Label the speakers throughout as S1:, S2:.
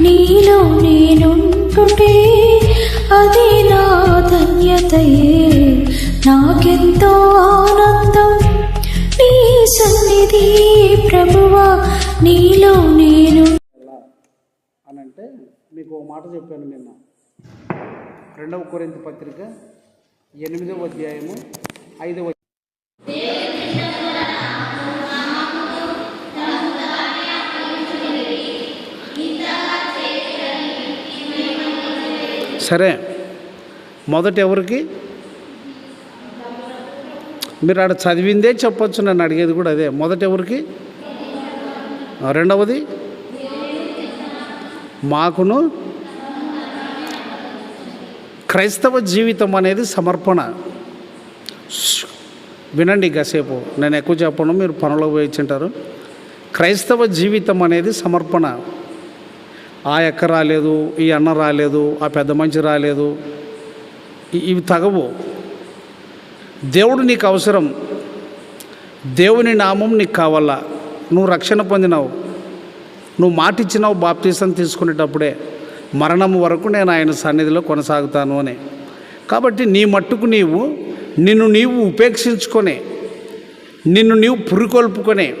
S1: నీలో నేనుంటుంటే అది నా ధన్యతయే. నాకెంతో ఆనందం. నీ సన్నిధి ప్రభువా నీలో నేను
S2: అనంటే అని అంటే మీకు ఓ మాట చెప్పాను నిన్న. రెండవ కొరింత పత్రిక ఎనిమిదవ అధ్యాయము ఐదవ సరే. మొదట ఎవరికి? మీరు ఆడ చదివిందే చెప్పొచ్చు నన్ను అడిగేది కూడా అదే. మొదట ఎవరికి? రెండవది? మాకును క్రైస్తవ జీవితం అనేది సమర్పణ. వినండి కాసేపు నేను ఎక్కువ చెప్పను మీరు పనులకు పోయించుంటారు క్రైస్తవ జీవితం అనేది సమర్పణ. ఆ ఎక్క రాలేదు ఈ అన్న రాలేదు ఆ పెద్ద మంచి రాలేదు. ఇవి తగవు. దేవుడు నీకు అవసరం. దేవుని నామం నీకు కావాలా? నువ్వు రక్షణ పొందినావు. నువ్వు మాటిచ్చినావు బాప్తీసం తీసుకునేటప్పుడే మరణం వరకు నేను ఆయన సన్నిధిలో కొనసాగుతాను అని. కాబట్టి నీ మట్టుకు నీవు నిన్ను నీవు ఉపేక్షించుకొని నిన్ను నీవు పురికొల్పుకొని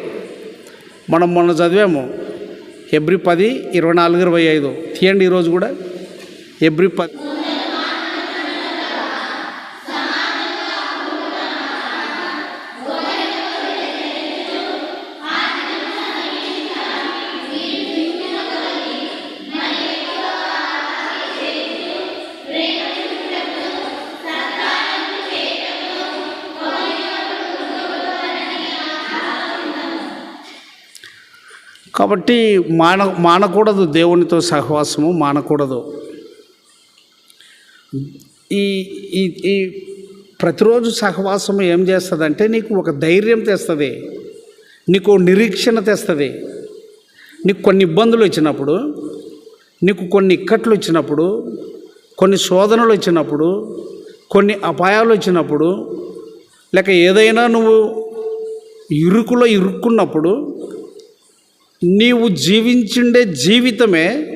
S2: మనం మొన్న చదివాము ఎబ్రి పది ఇరవై నాలుగు ఇరవై ఐదు. తీయండి ఈరోజు కూడా. ఎబ్రి పది. కాబట్టి మాన మానకూడదు దేవునితో సహవాసము మానకూడదు. ఈ ఈ ఈ ప్రతిరోజు సహవాసం ఏం చేస్తుందంటే నీకు ఒక ధైర్యం తెస్తుంది. నీకు నిరీక్షణ తెస్తుంది. నీకు కొన్ని ఇబ్బందులు వచ్చినప్పుడు నీకు కొన్ని ఇక్కట్లు వచ్చినప్పుడు కొన్ని శోధనలు వచ్చినప్పుడు కొన్ని అపాయాలు వచ్చినప్పుడు లేక ఏదైనా నువ్వు ఇరుకులో ఇరుక్కున్నప్పుడు నీవు జీవించుండే జీవితమే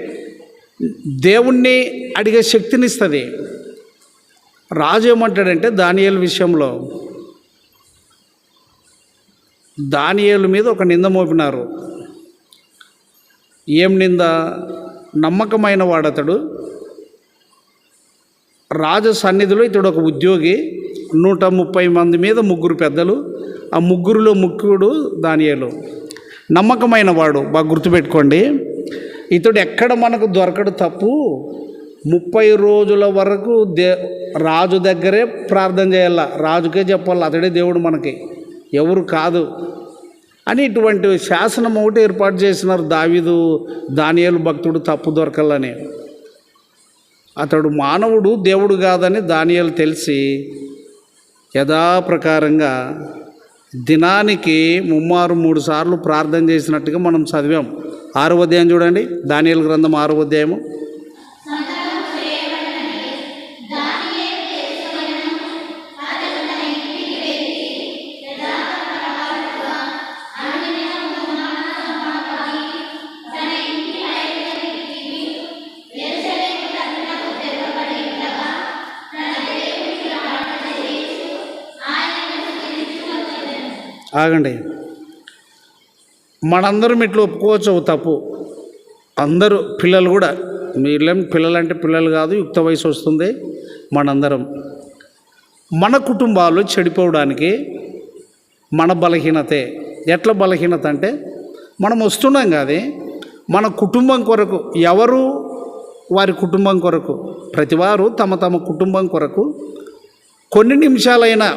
S2: దేవుణ్ణి అడిగే శక్తినిస్తుంది. రాజు ఏమంటాడంటే దానియేలు విషయంలో దానియాల మీద ఒక నింద మోపినారు. ఏం నింద? నమ్మకమైన వాడతడు. రాజ సన్నిధిలో ఇతడు ఒక ఉద్యోగి నూట ముప్పై మంది మీద ముగ్గురు పెద్దలు ఆ ముగ్గురులో ముఖ్యుడు దానియాలు. నమ్మకమైన వాడు. బాగా గుర్తుపెట్టుకోండి. ఇతడు ఎక్కడ మనకు దొరకడు తప్పు. ముప్పై రోజుల వరకు దే రాజు దగ్గరే ప్రార్థన చేయాల. రాజుకే చెప్పాలి అతడే దేవుడు మనకి. ఎవరు కాదు. అని ఇటువంటి శాసనం ఒకటి ఏర్పాటు చేసినారు దావీదు దానియలు భక్తుడు తప్పు దొరకాలని. అతడు మానవుడు దేవుడు కాదని దానియాలు తెలిసి యథాప్రకారంగా దినానికి ముమ్మారు మూడు సార్లు ప్రార్థన చేసినట్టుగా మనం చదివాం. ఆరో అధ్యాయం చూడండి. దానియల గ్రంథం ఆరో అధ్యాయము. ఆగండి. మనందరం ఇట్లా ఒప్పుకోవచ్చు తప్పు. అందరూ పిల్లలు కూడా మీరేం పిల్లలంటే పిల్లలు కాదు యుక్త వయసు వస్తుంది మనందరం. మన కుటుంబాలు చెడిపోవడానికి మన బలహీనతే. ఎట్లా బలహీనత అంటే మనం వస్తున్నాం కాదు మన కుటుంబం కొరకు ఎవరు వారి కుటుంబం కొరకు ప్రతివారు తమ తమ కుటుంబం కొరకు కొన్ని నిమిషాలైనా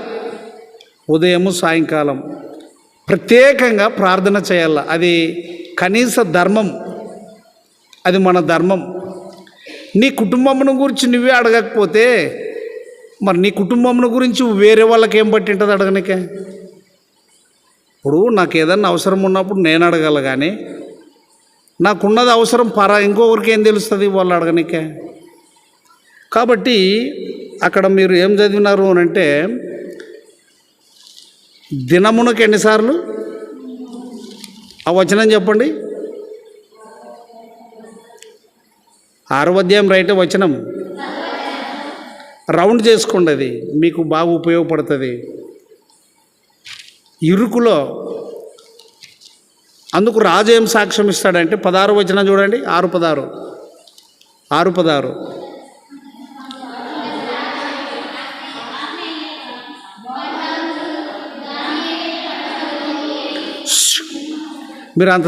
S2: ఉదయం సాయంకాలం ప్రత్యేకంగా ప్రార్థన చేయాల. అది కనీస ధర్మం. అది మన ధర్మం. నీ కుటుంబమును గురించి నువ్వే అడగకపోతే మరి నీ కుటుంబమును గురించి వేరే వాళ్ళకి ఏం పట్టింటుంది అడగనికే? ఇప్పుడు నాకు ఏదన్నా అవసరం ఉన్నప్పుడు నేను అడగాల కానీ నాకున్నది అవసరం పరా ఇంకొకరికి ఏం తెలుస్తుంది వాళ్ళు అడగనికే? కాబట్టి అక్కడ మీరు ఏం చదివినారు అని అంటే దినమునకు ఎన్నిసార్లు? ఆ వచనం చెప్పండి. ఆరో అధ్యాయం రైట్ వచనం. రౌండ్ చేసుకోండి అది. మీకు బాగా ఉపయోగపడుతుంది. ఇరుకులో. అందుకు రాజు ఏం సాక్ష్యం ఇస్తాడంటే పదహారు వచనం చూడండి. ఆరు పదహారు. ఆరు పదహారు. మీరు అంత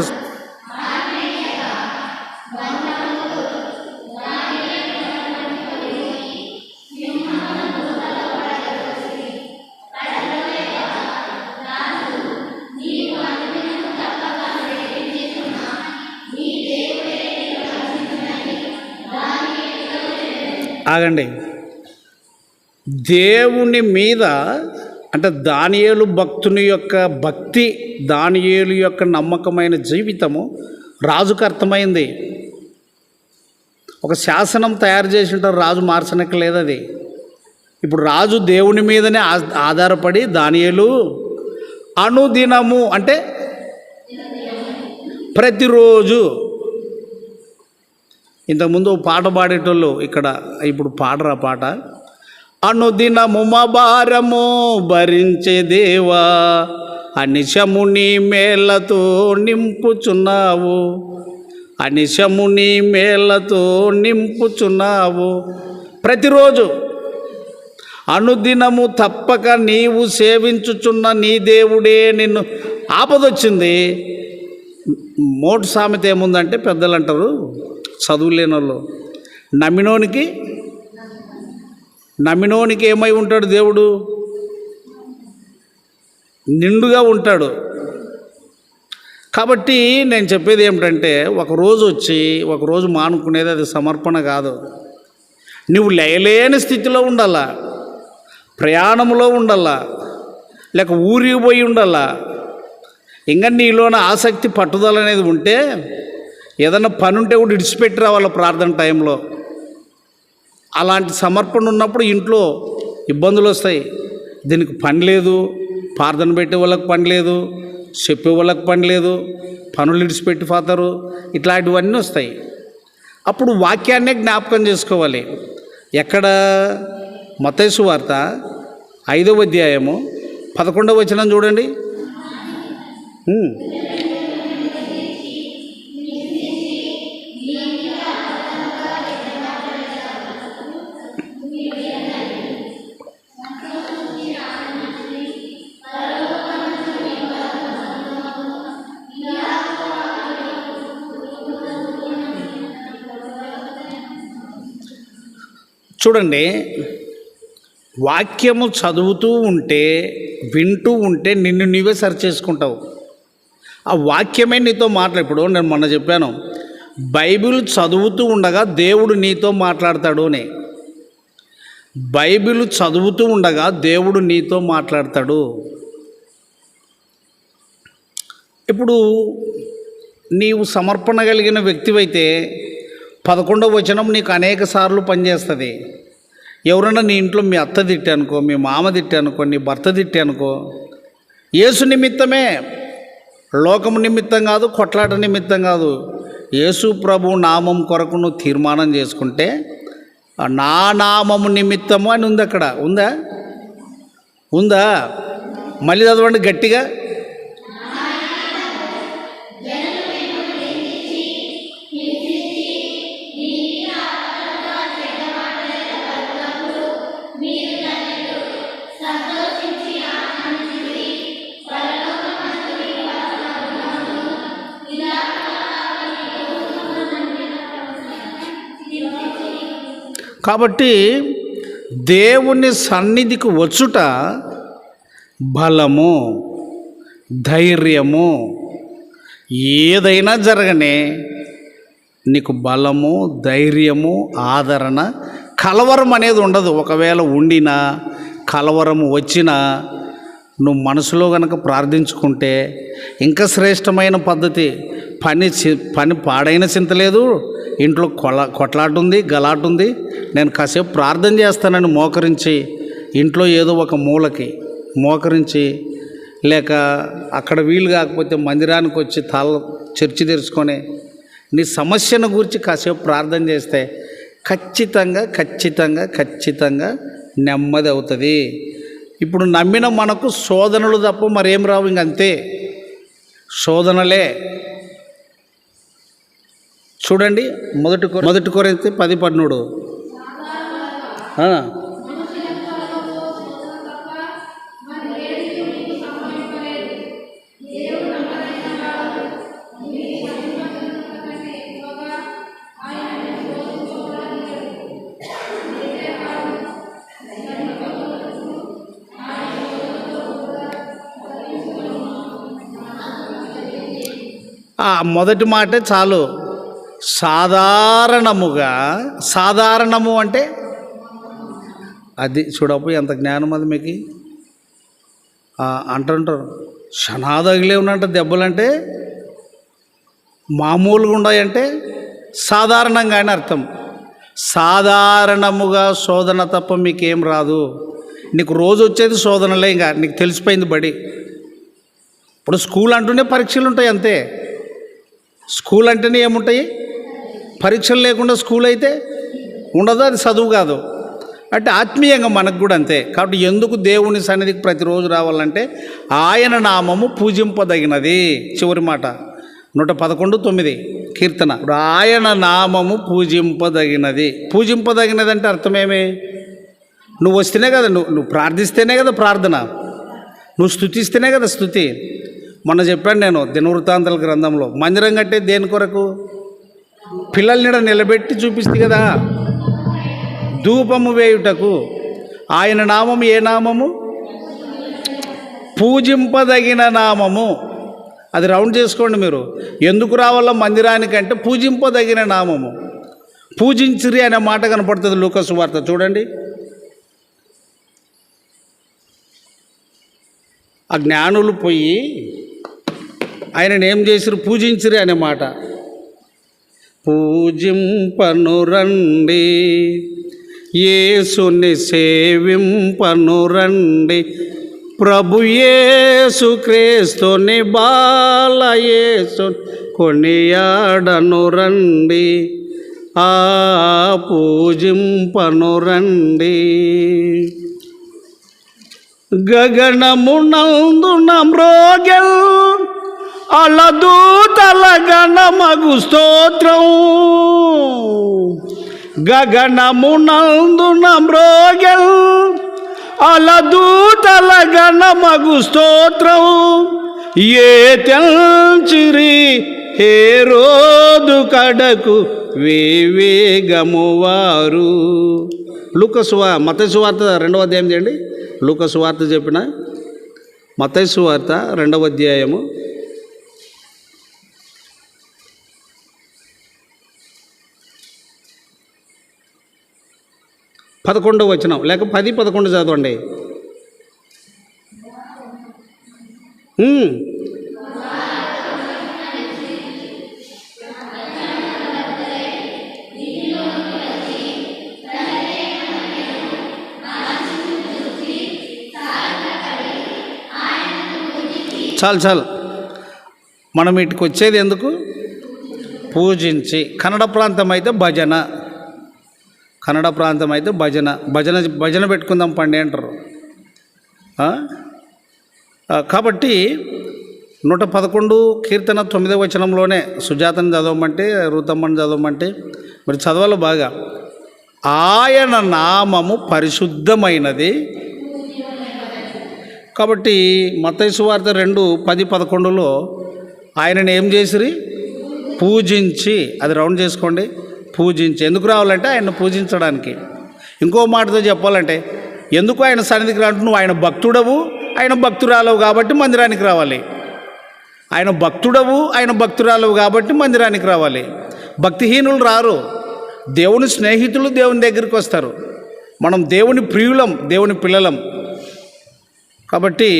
S2: ఆగండి. దేవుని మీద అంటే దానియేలు భక్తుని యొక్క భక్తి దానియేలు యొక్క నమ్మకమైన జీవితము రాజుకు అర్థమైంది. ఒక శాసనం తయారు చేసింటారు రాజు మార్చనక్కలేదు అది. ఇప్పుడు రాజు దేవుని మీదనే ఆధారపడి దానియేలు అనుదినము అంటే ప్రతిరోజు. ఇంతకుముందు పాట పాడేటోళ్ళు ఇక్కడ ఇప్పుడు పాడరా పాట? అనుదినము మా భారము భరించే దేవా అనిశము నీ మేళ్ళతో నింపుచున్నావు. అనిశము నీ మేళ్ళతో నింపుచున్నావు. ప్రతిరోజు అనుదినము తప్పక నీవు సేవించుచున్న నీ దేవుడే నిన్ను ఆపదొచ్చింది. మోటు సామెత ఏముందంటే పెద్దలు అంటారు చదువులేని వాళ్ళు నమ్మినోనికి నమ్మినోనికి ఏమై ఉంటాడు దేవుడు? నిండుగా ఉంటాడు. కాబట్టి నేను చెప్పేది ఏమిటంటే ఒకరోజు వచ్చి ఒక రోజు మానుకునేది అది సమర్పణ కాదు. నువ్వు లేయలేని స్థితిలో ఉండాలా? ప్రయాణంలో ఉండాలా? లేక ఊరికి పోయి ఉండాలా? ఇంకా నీలోన ఆసక్తి పట్టుదల అనేది ఉంటే ఏదైనా పని ఉంటే కూడా ఇడిచిపెట్టి రావాలి ప్రార్థన టైంలో? అలాంటి సమర్పణ ఉన్నప్పుడు ఇంట్లో ఇబ్బందులు వస్తాయి. దీనికి పని లేదు ప్రార్థన పెట్టే వాళ్ళకి పని లేదు చెప్పే వాళ్ళకి పని లేదు పనులు ఇడిచిపెట్టి పోతారు ఇట్లాంటివన్నీ వస్తాయి. అప్పుడు వాక్యాన్నే జ్ఞాపకం చేసుకోవాలి. ఎక్కడ? మతేసు వార్త ఐదవ అధ్యాయము పదకొండవ వచనం చూడండి. చూడండి వాక్యము చదువుతూ ఉంటే వింటూ ఉంటే నిన్ను నీవే సరి చేసుకుంటావు. ఆ వాక్యమే నీతో మాట్లాడు ఇప్పుడు నేను మొన్న చెప్పాను బైబిల్ చదువుతూ ఉండగా దేవుడు నీతో మాట్లాడతాడు అని. బైబిల్ చదువుతూ ఉండగా దేవుడు నీతో మాట్లాడతాడు. ఇప్పుడు నీవు సమర్పణ కలిగిన వ్యక్తివైతే పదకొండవ వచనం నీకు అనేక సార్లు పనిచేస్తుంది. ఎవరైనా నీ ఇంట్లో మీ అత్త తిట్టానుకో మీ మామ తిట్టానుకో నీ భర్త తిట్టానుకో యేసు నిమిత్తమే లోకము నిమిత్తం కాదు కొట్లాట నిమిత్తం కాదు యేసు ప్రభు నామం కొరకు నువ్వు తీర్మానం చేసుకుంటే నా నామము నిమిత్తము అని ఉంది అక్కడ. ఉందా? ఉందా? మళ్ళీ చదవండి గట్టిగా. కాబట్టి దేవుని సన్నిధికి వచ్చుట బలము ధైర్యము ఏదైనా జరగనే నీకు బలము ధైర్యము ఆదరణ కలవరం అనేది ఉండదు. ఒకవేళ ఉండినా కలవరము వచ్చినా నువ్వు మనసులో గనక ప్రార్థించుకుంటే ఇంకా శ్రేష్టమైన పద్ధతి పని చి- పని పాడైన చింత లేదు ఇంట్లో కొల కొట్లాట ఉంది గలాట ఉంది నేను కాసేపు ప్రార్థన చేస్తానని మోకరించి ఇంట్లో ఏదో ఒక మూలకి మోకరించి లేక అక్కడ వీలు కాకపోతే మందిరానికి వచ్చి తల చర్చి తెరుచుకొని నీ సమస్యను గురించి కాసేపు ప్రార్థన చేస్తే ఖచ్చితంగా ఖచ్చితంగా ఖచ్చితంగా నెమ్మది అవుతుంది. ఇప్పుడు నమ్మిన మనకు శోధనలు తప్ప మరేం రావు ఇంకంతే శోధనలే. చూడండి మొదటి మొదటి కొరైతే పది పన్నుడు. ఆ మొదటి మాటే చాలు సాధారణముగా సాధారణము అంటే? అది చూడపు ఎంత జ్ఞానం అది మీకు? అంటుంటారు క్షణాదగిలే ఉన్నంట దెబ్బలంటే మామూలుగా ఉన్నాయంటే సాధారణంగా అని అర్థం. సాధారణముగా శోధన తప్ప మీకేం రాదు. నీకు రోజు వచ్చేది శోధనలే ఇంకా నీకు తెలిసిపోయింది బడి. ఇప్పుడు స్కూల్ అంటూనే పరీక్షలు ఉంటాయి అంతే. స్కూల్ అంటేనే ఏముంటాయి? పరీక్షలు లేకుండా స్కూల్ అయితే ఉండదు అది చదువు కాదు. అంటే ఆత్మీయంగా మనకు కూడా అంతే. కాబట్టి ఎందుకు దేవుని సన్నిధికి ప్రతిరోజు రావాలంటే ఆయన నామము పూజింపదగినది. చివరి మాట. నూట పదకొండు తొమ్మిది. కీర్తన. ఇప్పుడు ఆయన నామము పూజింపదగినది. పూజింపదగినది అంటే అర్థమేమి? నువ్వు వస్తేనే కదా నువ్వు నువ్వు ప్రార్థిస్తేనే కదా ప్రార్థన. నువ్వు స్థుతిస్తేనే కదా స్థుతి మొన్న చెప్పాను నేను దినవృత్తాంతాల గ్రంథంలో మందిరం కట్టే దేని కొరకు? పిల్లల్ని నిలబెట్టి చూపిస్తుంది కదా. ధూపము వేయుటకు ఆయన నామము ఏ నామము? పూజింపదగిన నామము. అది రౌండ్ చేసుకోండి మీరు. ఎందుకు రావాలో మందిరానికంటే పూజింపదగిన నామము. పూజించిరి అనే మాట కనపడుతుంది లూకసు వార్త. చూడండి. ఆ జ్ఞానులు పోయి ఆయనను ఏం చేసిరు పూజించిరి అనే మాట. పూజింపనురండి. యేసుని సేవింపనురండి. ప్రభు యేసు క్రీస్తుని బాలయేసు కొనియాడనురండి. ఆ పూజింపనురండి. గగనమునందున మ్రోగెల్ అలదూతల గణమగు స్తోత్రం. గగనమునందున మ్రోగెల్. అలదూతల గణమగు స్తోత్రం. ఏ తెల్చిరి హే రోదు కడకు వివేగము వారు. లూకసువా మతసువార్త రెండవ అధ్యాయం చేయండి. లూకసువార్త చెప్పిన మతసువార్త రెండవ అధ్యాయము పదకొండో వచనం. లేక పది పదకొండు చదవండి. చాలు చాలు. మనం వీటికి వచ్చేది ఎందుకు? పూజించి. కన్నడ ప్రాంతం అయితే భజన. కన్నడ ప్రాంతం అయితే భజన భజన భజన పెట్టుకుందాం పండి అంటారు. కాబట్టి నూట పదకొండు కీర్తన తొమ్మిదవ వచనంలోనే సుజాతని చదవమంటే రుతమ్మని చదవమంటే మరి చదవాలి బాగా. ఆయన నామము పరిశుద్ధమైనది. కాబట్టి మతైసు వార్త రెండు పది పదకొండులో ఆయనని ఏం చేసిరి? పూజించి అది రౌండ్ చేసుకోండి. పూజించి ఎందుకు రావాలంటే ఆయన పూజించడానికి. ఇంకో మాటతో చెప్పాలంటే ఎందుకు ఆయన సన్నిధికి రాంటూ నువ్వు ఆయన భక్తుడవు ఆయన భక్తురాలవు కాబట్టి మందిరానికి రావాలి. ఆయన భక్తుడవు ఆయన భక్తురాలవు కాబట్టి మందిరానికి రావాలి. భక్తిహీనులు రారు. దేవుని స్నేహితులు దేవుని దగ్గరికి వస్తారు. మనం దేవుని ప్రియులం దేవుని పిల్లలం. కాబట్టి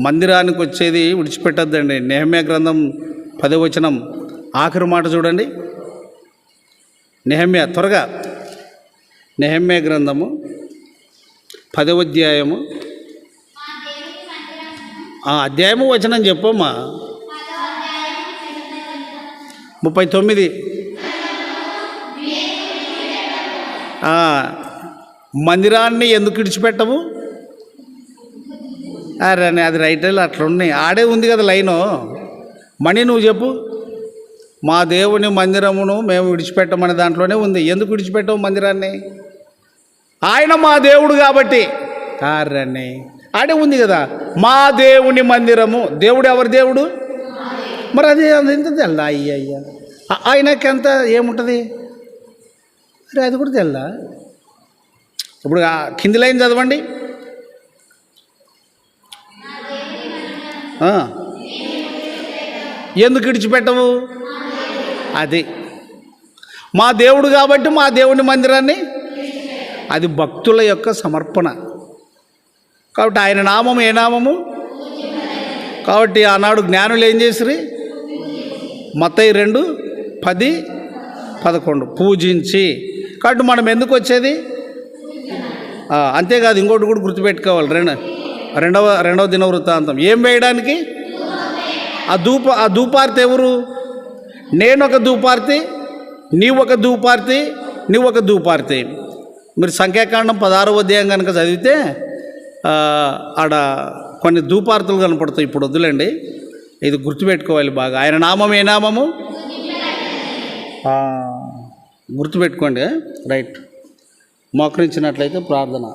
S2: మందిరానికి వచ్చేది విడిచిపెట్టద్దండి. నేహమ్య గ్రంథం పదవచనం ఆఖరి మాట చూడండి. నెహమ్య త్వరగా నెహమ్య గ్రంథము పదవ అధ్యాయము. ఆ అధ్యాయము వచనం చెప్పమ్మా. ముప్పై తొమ్మిది. మందిరాన్ని ఎందుకు ఇడిచిపెట్టవు? అరే అది రైట్ అట్లా ఉన్నాయి ఆడే ఉంది కదా లైను. మణి నువ్వు చెప్పు. మా దేవుని మందిరమును మేము విడిచిపెట్టమనే దాంట్లోనే ఉంది. ఎందుకు విడిచిపెట్టవు మందిరాన్ని? ఆయన మా దేవుడు కాబట్టి. అరని ఆడే ఉంది కదా. మా దేవుని మందిరము. దేవుడు ఎవరి దేవుడు? మరి అది ఎంత తెల్లా? అయ్యా అయ్యా ఆయనకి ఎంత ఏముంటుంది? మరి అది కూడా తెల్లా? ఇప్పుడు కింది లైన్ చదవండి. ఎందుకు విడిచిపెట్టవు? అది. మా దేవుడు కాబట్టి మా దేవుని మందిరాన్ని అది భక్తుల యొక్క సమర్పణ. కాబట్టి ఆయన నామము ఏ నామము? కాబట్టి ఆనాడు జ్ఞానులు ఏం చేసిరి? మతయి రెండు పది పదకొండు. పూజించి. కాబట్టి మనం ఎందుకు వచ్చేది? అంతేకాదు ఇంకోటి కూడా గుర్తుపెట్టుకోవాలి. రెండు రెండవ రెండవ దిన వృత్తాంతం ఏం వేయడానికి? ఆ ధూప ఆ ధూపార్తి ఎవరు? నేను ఒక దూపార్తి నీవు ఒక దూపార్తి నువ్వు ఒక దూపార్తి. మీరు సంఖ్యాకాండం పదహారవ అధ్యాయం కనుక చదివితే ఆడ కొన్ని ధూపార్తులు కనపడతాయి ఇప్పుడు వద్దులేండి. ఇది గుర్తుపెట్టుకోవాలి బాగా. ఆయన నామం ఏ నామము? గుర్తుపెట్టుకోండి. రైట్. మోకరించినట్లయితే ప్రార్థన.